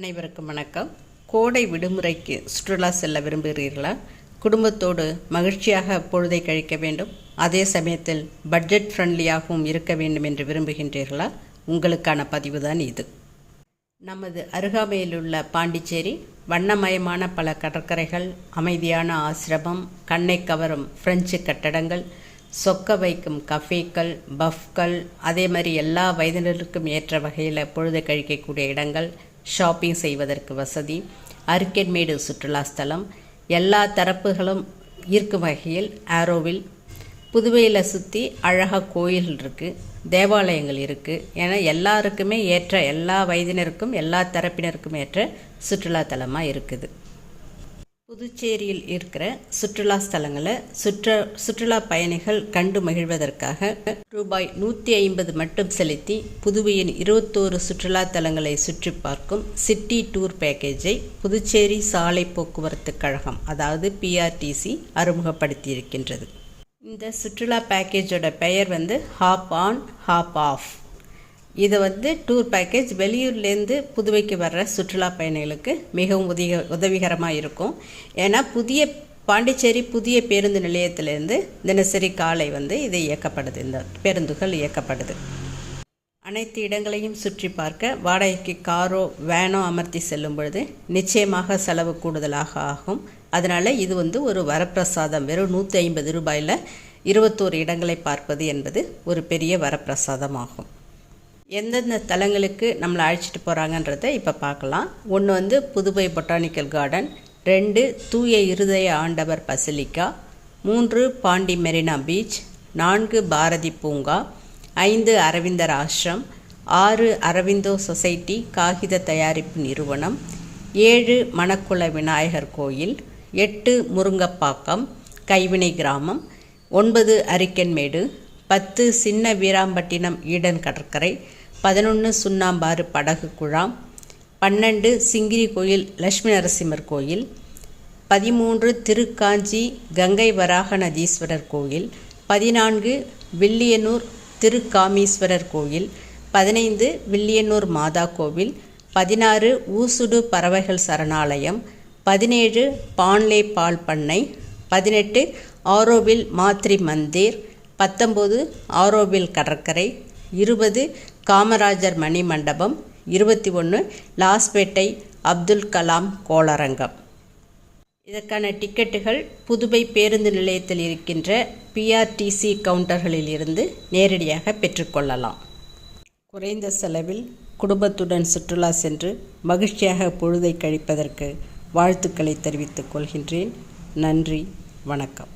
அனைவருக்கும் வணக்கம். கோடை விடுமுறைக்கு சுற்றுலா செல்ல விரும்புகிறீர்களா? குடும்பத்தோடு மகிழ்ச்சியாக பொழுதை கழிக்க வேண்டும். அதே சமயத்தில் பட்ஜெட் ஃப்ரெண்ட்லியாகவும் இருக்க வேண்டும் என்று விரும்புகின்றீர்களா? உங்களுக்கான பதிவு தான் இது. நமது அருகாமையில் உள்ள பாண்டிச்சேரி வண்ணமயமான பல கடற்கரைகள் அமைதியான ஆசிரமம் கண்ணை கவரும் பிரெஞ்சு கட்டடங்கள் சொக்க வைக்கும் கஃபேக்கள் பஃப்கள் அதே மாதிரி எல்லா வயதினருக்கும் ஏற்ற வகையில் பொழுது கழிக்கக்கூடிய இடங்கள் ஷாப்பிங் செய்வதற்கு வசதி அருக்கென்மேடு சுற்றுலா ஸ்தலம் எல்லா தரப்புகளும் ஈர்க்கும் வகையில் ஆரோவில். புதுவையில் சுற்றி அழகாக கோயில் இருக்குது தேவாலயங்கள் இருக்குது ஏன்னா எல்லாருக்குமே ஏற்ற எல்லா வயதினருக்கும் எல்லா தரப்பினருக்கும் ஏற்ற சுற்றுலாத்தலமாக இருக்குது. புதுச்சேரியில் இருக்கிற சுற்றுலா ஸ்தலங்களை சுற்ற சுற்றுலா பயணிகள் கண்டு மகிழ்வதற்காக ரூபாய் நூற்றி ஐம்பது மட்டும் செலுத்தி புதுவையின் இருபத்தோரு சுற்றுலா தலங்களை சுற்றி பார்க்கும் சிட்டி டூர் பேக்கேஜை புதுச்சேரி சாலை போக்குவரத்து கழகம் அதாவது பிஆர்டிசி அறிமுகப்படுத்தியிருக்கின்றது. இந்த சுற்றுலா பேக்கேஜோட பெயர் வந்து ஹாப் ஆன் ஹாப் ஆஃப் இது வந்து டூர் பேக்கேஜ் வெளியூர்லேருந்து புதுவைக்கு வர்ற சுற்றுலா பயணிகளுக்கு மிகவும் உதவி உதவிகரமாக இருக்கும். ஏன்னா புதிய பாண்டிச்சேரி புதிய பேருந்து நிலையத்திலேருந்து தினசரி காலை வந்து இது இயக்கப்படுது. இந்த பேருந்துகள் இயக்கப்படுது. அனைத்து இடங்களையும் சுற்றி பார்க்க வாடகைக்கு காரோ வேனோ அமர்த்தி செல்லும் பொழுது நிச்சயமாக செலவு கூடுதலாக ஆகும். அதனால் இது வந்து ஒரு வரப்பிரசாதம். வெறும் நூற்றி ஐம்பது ரூபாயில் இருபத்தோரு இடங்களை பார்ப்பது என்பது ஒரு பெரிய வரப்பிரசாதம் ஆகும் எந்தெந்த தலங்களுக்கு நம்மளை அழைச்சிட்டு போகிறாங்கன்றதை இப்போ பார்க்கலாம். ஒன்று வந்து புதுவை பொட்டானிக்கல் கார்டன் ரெண்டு தூய இருதய ஆண்டவர் பசிலிக்கா மூன்று பாண்டி மெரினா பீச் நான்கு பாரதி பூங்கா ஐந்து அரவிந்தர் ஆசிரம் ஆறு அரவிந்தோ சொசைட்டி காகித தயாரிப்பு நிறுவனம் ஏழு மணக்குள விநாயகர் கோயில் எட்டு முருங்கப்பாக்கம் கைவினை கிராமம் ஒன்பது அரிக்கன்மேடு பத்து சின்ன வீராம்பட்டினம் ஈடன் கடற்கரை பதினொன்று சுண்ணாம்பாறு படகு குழாம் பன்னெண்டு சிங்கிரி கோயில் லட்சுமி நரசிம்மர் கோயில் பதிமூன்று திருக்காஞ்சி கங்கை வராக நதீஸ்வரர் கோயில் பதினான்கு வில்லியனூர் திருக்காமீஸ்வரர் கோயில் பதினைந்து வில்லியனூர் மாதா கோவில் பதினாறு ஊசுடு பறவைகள் சரணாலயம் பதினேழு பான்லே பால் பண்ணை பதினெட்டு ஆரோவில் மாத்ரி மந்திர் பத்தொம்போது ஆரோவில் கடற்கரை இருபது காமராஜர் மணி மண்டபம் இருபத்தி ஒன்று லாஸ்பேட்டை அப்துல் கலாம் கோளரங்கம். இதற்கான டிக்கெட்டுகள் புதுவை பேருந்து நிலையத்தில் இருக்கின்ற பிஆர்டிசி கவுண்டர்களில் இருந்து நேரடியாக பெற்றுக்கொள்ளலாம் குறைந்த செலவில் குடும்பத்துடன் சுற்றுலா சென்று மகிழ்ச்சியாக பொழுதை கழிப்பதற்கு வாழ்த்துக்களை தெரிவித்துக் கொள்கின்றேன். நன்றி வணக்கம்.